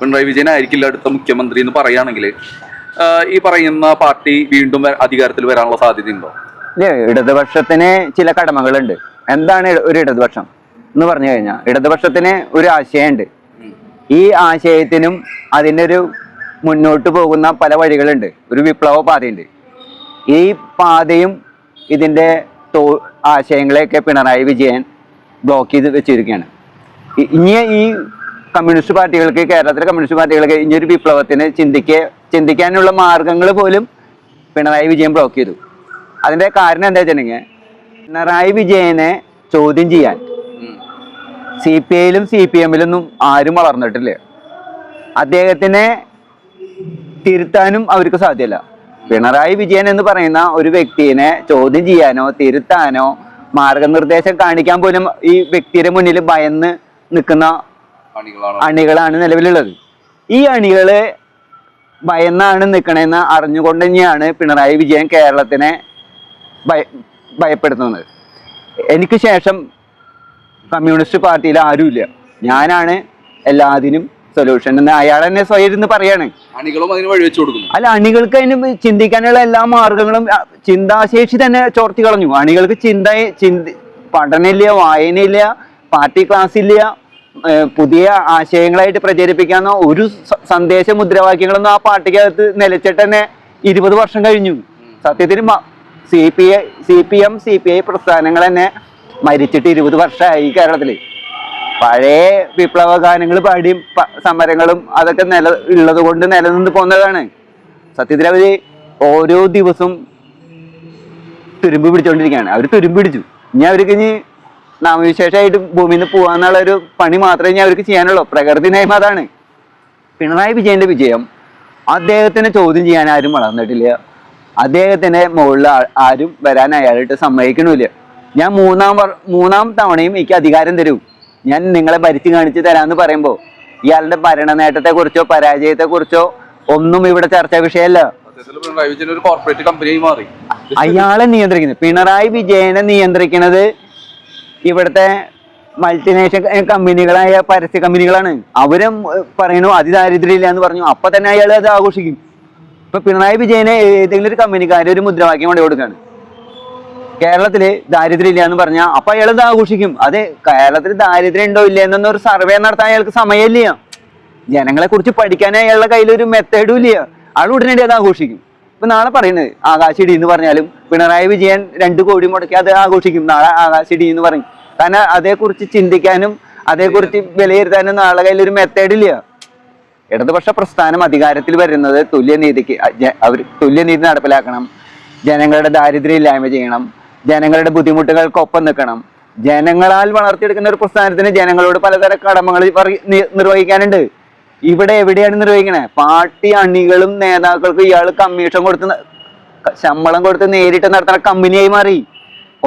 പിണറായി വിജയൻ ആയിരിക്കില്ല അടുത്ത മുഖ്യമന്ത്രി എന്ന് പറയുകയാണെങ്കിൽ ഈ പറയുന്ന പാർട്ടി വീണ്ടും അധികാരത്തിൽ വരാനുള്ള സാധ്യതയുണ്ടോ? ഇടതുപക്ഷത്തിന് ചില കടമകളുണ്ട്. എന്താണ് ഒരു ഇടതുപക്ഷം? എന്ന് പറഞ്ഞു കഴിഞ്ഞാൽ ഇടതുപക്ഷത്തിന് ഒരു ആശയമുണ്ട്. ഈ ആശയത്തിനും അതിന്റെ ഒരു മുന്നോട്ട് പോകുന്ന പല വഴികളുണ്ട്. ഒരു വിപ്ലവ പാതയുണ്ട്. ഈ പാതയും ഇതിന്റെ തോ ആശയങ്ങളെയൊക്കെ പിണറായി വിജയൻ ബ്ലോക്ക് ചെയ്ത് വെച്ചിരിക്കുകയാണ്. ഇനി ഈ കമ്മ്യൂണിസ്റ്റ് പാർട്ടികൾക്ക് കേരളത്തിലെ കമ്മ്യൂണിസ്റ്റ് പാർട്ടികൾക്ക് ഇനി ഒരു വിപ്ലവത്തിന് ചിന്തിക്ക ചിന്തിക്കാനുള്ള മാർഗങ്ങൾ പോലും പിണറായി വിജയൻ ബ്ലോക്ക് ചെയ്തു. അതിന്റെ കാരണം എന്താ വെച്ചിട്ടുണ്ടെങ്കിൽ പിണറായി വിജയനെ ചോദ്യം ചെയ്യാൻ സി പി ഐയിലും സി പി എമ്മിലൊന്നും ആരും വളർന്നിട്ടില്ല. അദ്ദേഹത്തിനെ തിരുത്താനും അവർക്ക് സാധ്യമല്ല പിണറായി വിജയൻ എന്ന് പറയുന്ന ഒരു വ്യക്തിയെ ചോദ്യം ചെയ്യാനോ തിരുത്താനോ മാർഗനിർദ്ദേശം കാണിക്കാൻ പോലും ഈ വ്യക്തിയുടെ മുന്നിൽ ഭയന്ന് നിൽക്കുന്ന അണികളാണ്. നിലവിലുള്ളത്. ഈ അണികൾ ഭയന്നാണ് നിൽക്കണേന്ന് അറിഞ്ഞുകൊണ്ട് തന്നെയാണ് പിണറായി വിജയൻ കേരളത്തിനെ ഭയ ഭയപ്പെടുത്തുന്നത്. എനിക്ക് ശേഷം കമ്മ്യൂണിസ്റ്റ് പാർട്ടിയിൽ ആരുമില്ല. ഞാനാണ് എല്ലാത്തിനും സൊല്യൂഷൻ എന്ന് അയാൾ തന്നെ സ്വയം ഇരുന്ന് പറയാണ്. അണികളും അതിന് വഴിവെച്ചു കൊടുക്കുന്നു. അല്ല അണികൾക്ക് അതിന് ചിന്തിക്കാനുള്ള എല്ലാ മാർഗങ്ങളും ചിന്താശേഷി തന്നെ ചോർത്തി കളഞ്ഞു. അണികൾക്ക് ചിന്ത ചിന്തി പഠനമില്ല വായനയില്ല പാർട്ടി ക്ലാസ് ഇല്ല പുതിയ ആശയങ്ങളായിട്ട് പ്രചരിപ്പിക്കാവുന്ന ഒരു സന്ദേശ മുദ്രാവാക്യങ്ങളൊന്നും ആ പാർട്ടിക്കകത്ത് നിലച്ചിട്ട് തന്നെ ഇരുപത് വർഷം കഴിഞ്ഞു. സത്യത്തിന് C P I C P M C P I പ്രസ്ഥാനങ്ങൾ തന്നെ മരിച്ചിട്ട് ഇരുപത് വർഷമായി കേരളത്തിൽ പഴയ വിപ്ലവ ഗാനങ്ങൾ പാടിയും സമരങ്ങളും അതൊക്കെ നില ഉള്ളത് കൊണ്ട് നിലനിന്ന് പോകുന്നതാണ് സത്യത്തിൽ അവർ ഓരോ ദിവസവും തുരുമ്പ് പിടിച്ചുകൊണ്ടിരിക്കുകയാണ് അവർ തുരുമ്പ് പിടിച്ചു. ഇനി അവർക്ക് ഇനി നാമവിശേഷമായിട്ട് ഭൂമിയിൽ നിന്ന് പോകാന്നുള്ള ഒരു പണി മാത്രമേ ഞാൻ അവർക്ക് ചെയ്യാനുള്ളൂ. പ്രകൃതി നയം അതാണ്. പിണറായി വിജയന്റെ വിജയം. അദ്ദേഹത്തിനെ ചോദ്യം ചെയ്യാൻ ആരും വളർന്നിട്ടില്ല അദ്ദേഹത്തിന്റെ മുകളിൽ ആരും വരാൻ അയാളായിട്ട് സമ്മതിക്കണില്ല. ഞാൻ മൂന്നാം മൂന്നാം തവണയും എനിക്ക് അധികാരം തരൂ. ഞാൻ നിങ്ങളെ ഭരിച്ചു കാണിച്ച് തരാമെന്ന് പറയുമ്പോൾ ഇയാളുടെ ഭരണ നേട്ടത്തെ കുറിച്ചോ പരാജയത്തെ കുറിച്ചോ ഒന്നും ഇവിടെ ചർച്ചാ വിഷയമല്ല. അയാളെ നിയന്ത്രിക്കുന്നത് പിണറായി വിജയനെ നിയന്ത്രിക്കുന്നത് ഇവിടുത്തെ മൾട്ടിനേഷണൽ കമ്പനികളായ പരസ്യ കമ്പനികളാണ് അവരും പറയണു അതിദാരിദ്ര്യം ഇല്ല എന്ന് പറഞ്ഞു. അപ്പൊ തന്നെ അയാൾ അത് ആഘോഷിക്കും. ഇപ്പൊ പിണറായി വിജയനെ ഏതെങ്കിലും ഒരു കമ്പനിക്കാർ ഒരു മുദ്രാവാക്യം കൊണ്ട് കൊടുക്കുകയാണ് കേരളത്തിൽ ദാരിദ്ര്യം ഇല്ല എന്ന് പറഞ്ഞാൽ അപ്പൊ അയാൾ ഇത് ആഘോഷിക്കും. അത് കേരളത്തിൽ ദാരിദ്ര്യം ഉണ്ടോ ഇല്ല ഒരു സർവേ നടത്താൻ അയാൾക്ക് സമയമില്ല. ജനങ്ങളെ കുറിച്ച് പഠിക്കാൻ അയാളുടെ കയ്യിൽ ഒരു മെത്തേഡും ഇല്ല. അയാൾ ഉടനടി അത് ആഘോഷിക്കും. ഇപ്പൊ നാളെ പറയുന്നത് ആകാശിടി എന്ന് പറഞ്ഞാലും പിണറായി വിജയൻ രണ്ട് കോടി മുടക്കി അത് ആഘോഷിക്കും നാളെ ആകാശിടി എന്ന് പറയും. കാരണം അതേക്കുറിച്ച് ചിന്തിക്കാനും അതേക്കുറിച്ച് വിലയിരുത്താനും നാളെ കയ്യിൽ ഒരു മെത്തേഡ് ഇല്ല. ഇടതുപക്ഷ പ്രസ്ഥാനം അധികാരത്തിൽ വരുന്നത് തുല്യനീതിക്ക് അവർ തുല്യനീതി നടപ്പിലാക്കണം ജനങ്ങളുടെ ദാരിദ്ര്യം ഇല്ലായ്മ ചെയ്യണം ജനങ്ങളുടെ ബുദ്ധിമുട്ടുകൾക്കൊപ്പം നിൽക്കണം. ജനങ്ങളാൽ വളർത്തിയെടുക്കുന്ന ഒരു പ്രസ്ഥാനത്തിന് ജനങ്ങളോട് പലതരം കടമകൾ നിർവഹിക്കാനുണ്ട്. ഇവിടെ എവിടെയാണ് നിർവഹിക്കണേ? പാർട്ടി അണികളും നേതാക്കൾക്കും ഇയാൾ കമ്മീഷൻ കൊടുത്ത് ശമ്പളം കൊടുത്ത് നേരിട്ട് നടത്തുന്ന കമ്പനിയായി മാറി.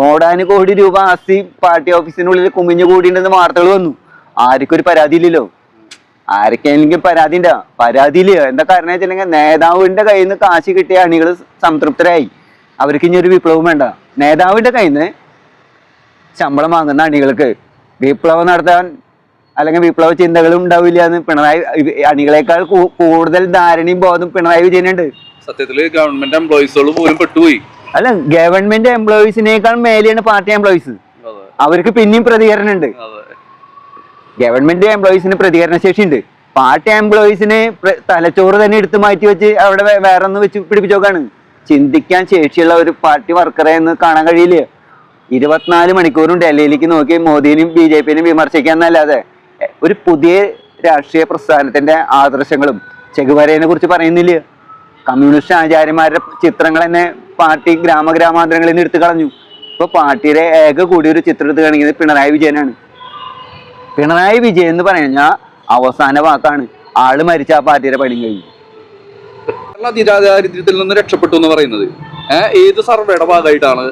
ഓടാന് കോടി രൂപ ആസ്തി പാർട്ടി ഓഫീസിനുള്ളിൽ കുമിഞ്ഞു കൂടിയിട്ടുണ്ടെന്ന് വാർത്തകൾ വന്നു. ആർക്കും ഒരു പരാതി ഇല്ലല്ലോ ആർക്കെങ്കിലും പരാതി ഉണ്ടാ പരാതി ഇല്ല എന്താ കാരണം വെച്ചിട്ടുണ്ടെങ്കിൽ നേതാവിന്റെ കയ്യിൽ നിന്ന് കാശ് കിട്ടിയ അണികൾ സംതൃപ്തരായി. അവർക്ക് ഇനി ഒരു വിപ്ലവം വേണ്ട. നേതാവിന്റെ കയ്യിൽ നിന്ന് ശമ്പളം വാങ്ങുന്ന അണികൾക്ക് വിപ്ലവം നടത്താൻ അല്ലെങ്കിൽ വിപ്ലവ ചിന്തകളും ഉണ്ടാവില്ല എന്ന് പിണറായി അണികളെക്കാൾ കൂടുതൽ ധാരണയും ബോധം പിണറായി വിജയനുണ്ട്. സത്യത്തിൽ ഗവൺമെന്റ് എംപ്ലോയീസുകൾ പോലും പെട്ടുപോയി. അല്ല ഗവൺമെന്റ് എംപ്ലോയീസിനേക്കാൾ മേലെയാണ് പാർട്ടി എംപ്ലോയീസ് അവർക്ക് പിന്നെയും പ്രതികരണം ഉണ്ട് ഗവൺമെന്റ് എംപ്ലോയീസിന് പ്രതികരണ ശേഷി ഉണ്ട് പാർട്ടി എംപ്ലോയീസിന് തലച്ചോറ് തന്നെ എടുത്ത് മാറ്റി വെച്ച് അവിടെ വേറെ ഒന്ന് വെച്ച് പിടിപ്പിച്ചോക്കാണ്. ചിന്തിക്കാൻ ശേഷിയുള്ള ഒരു പാർട്ടി വർക്കറെ എന്ന് കാണാൻ കഴിയില്ല? ഇരുപത്തിനാല് മണിക്കൂറും ഡൽഹിയിലേക്ക് നോക്കി മോദിനെയും ബി ജെ പിനെയും വിമർശിക്കാന്നല്ലാതെ. ഒരു പുതിയ രാഷ്ട്രീയ പ്രസ്ഥാനത്തിന്റെ ആദർശങ്ങളും ചെകുവരയെ കുറിച്ച് പറയുന്നില്ല? കമ്മ്യൂണിസ്റ്റ് ആചാര്യന്മാരുടെ ചിത്രങ്ങൾ തന്നെ പാർട്ടി ഗ്രാമഗ്രാമാന്തരങ്ങളിൽ നിന്ന് എടുത്തു കളഞ്ഞു. ഇപ്പൊ പാർട്ടിയുടെ ഏക കൂടി ഒരു ചിത്രം എടുത്ത് കാണിക്കുന്നത് പിണറായി വിജയനാണ്. പിണറായി വിജയൻ എന്ന് പറഞ്ഞാൽ അവസാന വാക്കാണ്. ആൾ മരിച്ച ആ പാർട്ടിയുടെ പണി കഴിഞ്ഞു. കേരള അതിദാരിദ്ര്യത്തിൽ നിന്ന് രക്ഷപ്പെട്ടു എന്ന് പറയുന്നത്. ഏത് സർവേയുടെ ഭാഗമായിട്ടാണ്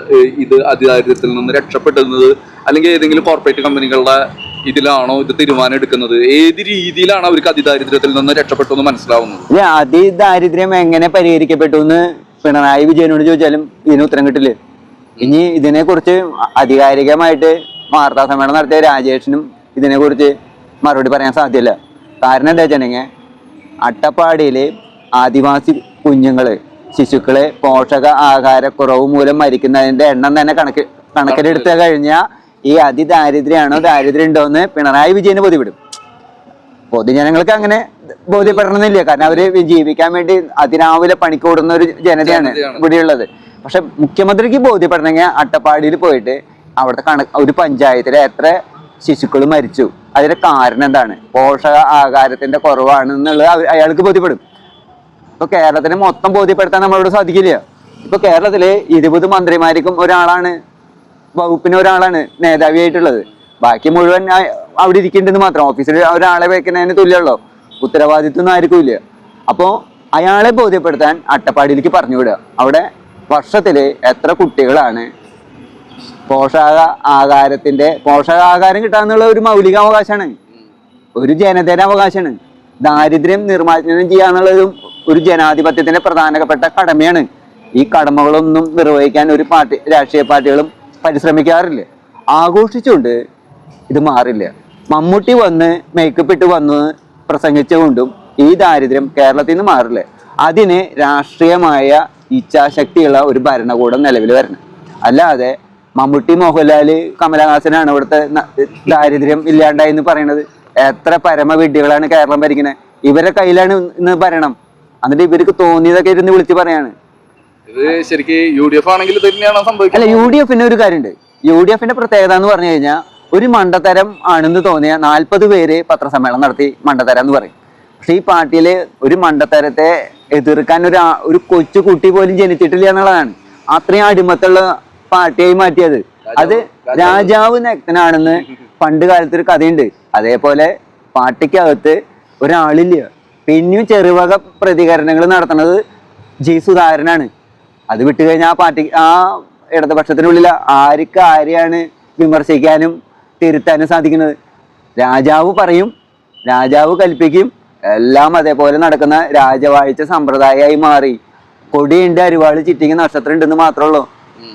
ഇത് അതിദാരിദ്ര്യത്തിൽ നിന്ന് രക്ഷപ്പെടുന്നത് അല്ലെങ്കിൽ ഏതെങ്കിലും കോർപ്പറേറ്റ് കമ്പനികളുടെ ഇതിലാണോ ഇത് തീരുമാനം എടുക്കുന്നത് ഏത് രീതിയിലാണ് അവർക്ക് അതിദാരിദ്ര്യത്തിൽ നിന്ന് രക്ഷപ്പെട്ടു എന്ന് മനസ്സിലാവുന്നത്? അതിദാരിദ്ര്യം എങ്ങനെ പരിഹരിക്കപ്പെട്ടു എന്ന് പിണറായി വിജയനോട് ചോദിച്ചാലും ഇതിന് ഉത്തരം കിട്ടില്ല. ഇനി ഇതിനെക്കുറിച്ച് ആധികാരികമായിട്ട് വാർത്താ സമ്മേളനം നടത്തിയ രാജേഷിനും ഇതിനെക്കുറിച്ച് മറുപടി പറയാൻ സാധ്യമല്ല കാരണം എന്താ വെച്ചിട്ടുണ്ടെങ്കിൽ അട്ടപ്പാടിയിലെ ആദിവാസി കുഞ്ഞുങ്ങൾ ശിശുക്കളെ പോഷക ആഹാരക്കുറവ് മൂലം മരിക്കുന്നതിന്റെ എണ്ണം തന്നെ കണക്ക് കണക്കിലെടുത്ത് കഴിഞ്ഞാൽ ഈ അതിദാരിദ്ര്യമാണോ ദാരിദ്ര്യം ഉണ്ടോ എന്ന് പിണറായി വിജയന് ബോധ്യപ്പെടും. പൊതുജനങ്ങൾക്ക് അങ്ങനെ ബോധ്യപ്പെടണമെന്നില്ല. കാരണം അവർ ജീവിക്കാൻ വേണ്ടി അതിരാവിലെ പണിക്കൂടുന്ന ഒരു ജനതയാണ് ഇവിടെ ഉള്ളത് പക്ഷെ മുഖ്യമന്ത്രിക്ക് ബോധ്യപ്പെടണമെങ്കിൽ അട്ടപ്പാടിയിൽ പോയിട്ട് അവിടുത്തെ കണ ഒരു പഞ്ചായത്തിലെ എത്ര ശിശുക്കൾ മരിച്ചു അതിന്റെ കാരണം എന്താണ് പോഷക ആഹാരത്തിന്റെ കുറവാണ് എന്നുള്ളത് അവ- അയാൾക്ക് ബോധ്യപ്പെടും. ഇപ്പൊ കേരളത്തിന് മൊത്തം ബോധ്യപ്പെടുത്താൻ നമ്മളോട് സാധിക്കില്ല. ഇപ്പൊ കേരളത്തിലെ ഇരുപത് മന്ത്രിമാർക്കും ഒരാളാണ് വകുപ്പിന് ഒരാളാണ് മേധാവിയായിട്ടുള്ളത്. ബാക്കി മുഴുവൻ അവിടെ ഇരിക്കേണ്ടത് മാത്രം. ഓഫീസിൽ ഒരാളെ വെക്കുന്നതിന് തുല്യമുള്ളൂ. ഉത്തരവാദിത്വം ആർക്കും ഇല്ല. അപ്പോൾ അയാളെ ബോധ്യപ്പെടുത്താൻ അട്ടപ്പാടിയിലേക്ക് പറഞ്ഞു വിടുക. അവിടെ വർഷത്തിൽ എത്ര കുട്ടികളാണ്? പോഷക ആഹാരത്തിന്റെ പോഷകാഹാരം കിട്ടാന്നുള്ള ഒരു മൗലിക മൗലികാവകാശമാണ് ഒരു ജനതയുടെ അവകാശമാണ്. ദാരിദ്ര്യം നിർമ്മാർജനം ചെയ്യാന്നുള്ളതും ഒരു ജനാധിപത്യത്തിന്റെ പ്രധാനപ്പെട്ട കടമയാണ്. ഈ കടമകളൊന്നും നിർവഹിക്കാൻ ഒരു പാർട്ടി രാഷ്ട്രീയ പാർട്ടികളും പരിശ്രമിക്കാറില്ല. ആഘോഷിച്ചുകൊണ്ട് ഇത് മാറില്ല. മമ്മൂട്ടി വന്ന് മേക്കപ്പ് ഇട്ട് വന്ന് പ്രസംഗിച്ചുകൊണ്ടും ഈ ദാരിദ്ര്യം കേരളത്തിൽ നിന്ന് മാറില്ല. അതിന് രാഷ്ട്രീയമായ ഇച്ഛാശക്തിയുള്ള ഒരു ഭരണകൂടം നിലവിൽ വരണം. അല്ലാതെ മമ്മൂട്ടി മോഹൻലാൽ കമലഹാസനാണ് ഇവിടുത്തെ ദാരിദ്ര്യം ഇല്ലാണ്ടായി എന്ന് പറയുന്നത് എത്ര പരമവിഡ്ഢികളാണ് കേരളം ഭരിക്കുന്നത് ഇവരുടെ കയ്യിലാണ് ഇന്ന് ഭരണം. എന്നിട്ട് ഇവർക്ക് തോന്നിയതൊക്കെ ഇരുന്ന് വിളിച്ച് പറയാണ്. ഇത് ശരിക്ക് യു ഡി എഫ് ആണെങ്കിൽ തന്നെയാണ് സംഭവിക്കുന്നത്. അല്ല യു ഡി എഫിന്റെ ഒരു കാര്യമുണ്ട്. യു ഡി എഫിന്റെ പ്രത്യേകത എന്ന് പറഞ്ഞു കഴിഞ്ഞാൽ ഒരു മണ്ടത്തരം ആണെന്ന് തോന്നിയ നാൽപ്പത് പേര് പത്രസമ്മേളനം നടത്തി മണ്ടത്തരം എന്ന് പറയും. പക്ഷെ ഈ പാർട്ടിയിൽ ഒരു മണ്ടത്തരത്തെ എതിർക്കാൻ ഒരു ഒരു കൊച്ചു കുട്ടി പോലും ജനിച്ചിട്ടില്ല എന്നുള്ളതാണ്. അത്രയും അടിമത്തുള്ള പാർട്ടിയായി മാറ്റിയത്. അത് രാജാവ്. നഗ്നാണെന്ന് പണ്ട് കാലത്ത് ഒരു കഥയുണ്ട്. അതേപോലെ പാർട്ടിക്കകത്ത് ഒരാളില്ല. പിന്നെയും ചെറുവക പ്രതികരണങ്ങൾ നടത്തുന്നത് ജി സുധാകരനാണ്. അത് വിട്ടു കഴിഞ്ഞാൽ ആ പാർട്ടി ആ ഇടതുപക്ഷത്തിനുള്ളിൽ ആർക്ക് ആരെയാണ് വിമർശിക്കാനും തിരുത്താനും സാധിക്കുന്നത്? രാജാവ് പറയും രാജാവ് കൽപ്പിക്കും എല്ലാം അതേപോലെ നടക്കുന്ന രാജവാഴ്ച സമ്പ്രദായമായി മാറി. കൊടിയുണ്ട് അരിവാൾ ചിറ്റിങ് നക്ഷത്രം ഉണ്ടെന്ന് മാത്രമേ ഉള്ളൂ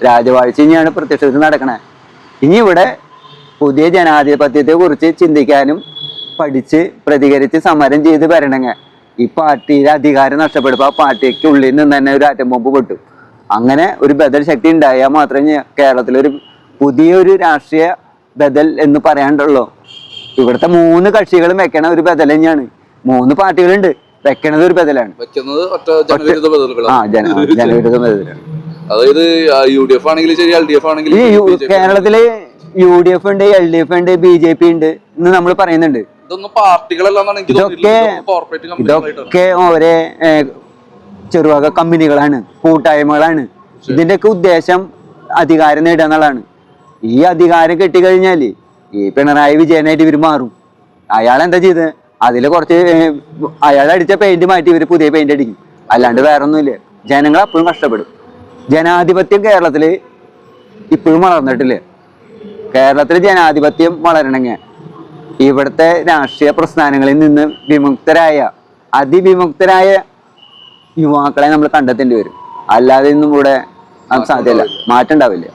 രാജവാഴ്ച ഇനിയാണ് പ്രത്യക്ഷത്തിൽ നടക്കണേ. ഇനി ഇവിടെ പുതിയ ജനാധിപത്യത്തെ കുറിച്ച് ചിന്തിക്കാനും പഠിച്ച് പ്രതികരിച്ച് സമരം ചെയ്ത് വരണമെങ്കിൽ ഈ പാർട്ടിയിലെ അധികാരം നഷ്ടപ്പെടുമ്പോൾ ആ പാർട്ടിക്ക് ഉള്ളിൽ നിന്ന് തന്നെ ഒരു ആറ്റം ബോംബ് പൊട്ടും. അങ്ങനെ ഒരു ബദൽ ശക്തി ഉണ്ടായാൽ മാത്രമേ കേരളത്തിലൊരു പുതിയൊരു രാഷ്ട്രീയ ബദൽ എന്ന് പറയാണ്ടുള്ളൂ ഇവിടുത്തെ മൂന്ന് കക്ഷികളും വെക്കണ ഒരു ബദൽ തന്നെയാണ്. മൂന്ന് പാർട്ടികളുണ്ട്. വെക്കണത് ഒരു ബദലാണ്. ജനവിരുദ്ധ ആ ജന ജനവിരുദ്ധ ബദലാണ്. അതായത് യു ഡി എഫ് ആണെങ്കിലും ശരി എൽ ഡി എഫ് ആണെങ്കിലും ഈ ശരി, യു- കേരളത്തിൽ യു ഡി എഫ് ഉണ്ട് എൽ ഡി എഫ് ഉണ്ട് ബി ജെ പി ഉണ്ട് എന്ന് നമ്മൾ പറയുന്നുണ്ട് ഇതൊക്കെ ഇതൊക്കെ ഏഹ്, ചെറുവക കമ്പനികളാണ് കൂട്ടായ്മകളാണ്. ഇതിന്റെയൊക്കെ ഉദ്ദേശം അധികാരം നേടുക എന്നുള്ളതാണ്. ഈ അധികാരം കിട്ടിക്കഴിഞ്ഞാൽ ഈ പിണറായി വിജയനായിട്ട് ഇവർ മാറും. അയാൾ എന്താ ചെയ്ത്? അതിൽ കുറച്ച് അയാൾ അടിച്ച പെയിന്റ് മാറ്റി ഇവർ പുതിയ പെയിന്റ് അടിക്കും. അല്ലാണ്ട് വേറെ ഒന്നുമില്ല ജനങ്ങൾ അപ്പോഴും കഷ്ടപ്പെടും. ജനാധിപത്യം കേരളത്തിൽ ഇപ്പോഴും വളർന്നിട്ടില്ല? കേരളത്തിൽ ജനാധിപത്യം വളരണമെങ്കിൽ ഇവിടുത്തെ രാഷ്ട്രീയ പ്രസ്ഥാനങ്ങളിൽ നിന്ന് വിമുക്തരായ അതിവിമുക്തരായ യുവാക്കളെ നമ്മൾ കണ്ടെത്തേണ്ടി വരും. അല്ലാതെ ഒന്നും ഇവിടെ സാധ്യമല്ല. മാറ്റം ഉണ്ടാവില്ല.